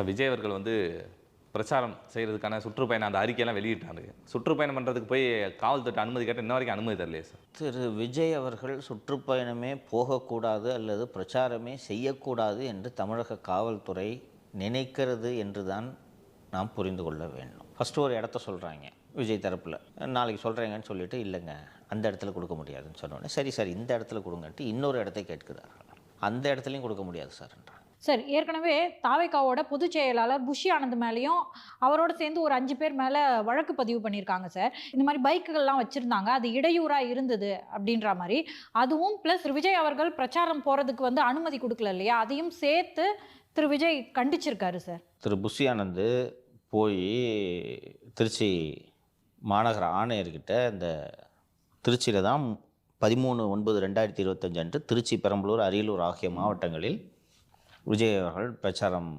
Sir Vijay அவர்கள் வந்து பிரச்சாரம் செய்கிறதுக்கான சுற்றுப்பயணம் அந்த அறிக்கையெல்லாம் வெளியிட்டாரு. சுற்றுப்பயணம் பண்ணுறதுக்கு போய் காவல்துறை அனுமதி கேட்டால் இன்ன வரைக்கும் அனுமதி தரலையே சார். திரு விஜய் அவர்கள் சுற்றுப்பயணமே போகக்கூடாது அல்லது பிரச்சாரமே செய்யக்கூடாது என்று தமிழக காவல்துறை நினைக்கிறது என்று தான் நாம் புரிந்து கொள்ள வேண்டும். ஃபஸ்ட்டு ஒரு இடத்த சொல்கிறாங்க விஜய் தரப்பில். நாளைக்கு சொல்கிறேங்கன்னு சொல்லிட்டு இல்லைங்க அந்த இடத்துல கொடுக்க முடியாதுன்னு சொன்னோடனே சரி சார் இந்த இடத்துல கொடுங்கன்ட்டு இன்னொரு இடத்த கேட்கிறார்கள். அந்த இடத்துலையும் கொடுக்க முடியாது சார்ன்றான் சார் ஏற்கனவே தாவேக்காவோட பொதுச் செயலாளர் புஷி ஆனந்த் மேலேயும் அவரோட சேர்ந்து ஒரு அஞ்சு பேர் மேலே வழக்கு பதிவு பண்ணியிருக்காங்க சார். இந்த மாதிரி பைக்குகள்லாம் வச்சுருந்தாங்க. அது இடையூறாக இருந்தது அப்படின்ற மாதிரி. அதுவும் ப்ளஸ் விஜய் அவர்கள் பிரச்சாரம் போகிறதுக்கு வந்து அனுமதி கொடுக்கல இல்லையா? அதையும் சேர்த்து திரு விஜய் கண்டிச்சிருக்காரு சார். திரு புஷி ஆனந்து போய் திருச்சி மாநகர ஆணையர்கிட்ட இந்த திருச்சியில் தான் பதிமூணு ஒன்பது ரெண்டாயிரத்தி இருபத்தஞ்சு அன்று திருச்சி பெரம்பலூர் அரியலூர் ஆகிய மாவட்டங்களில் விஜய் அவர்கள் பிரச்சாரம்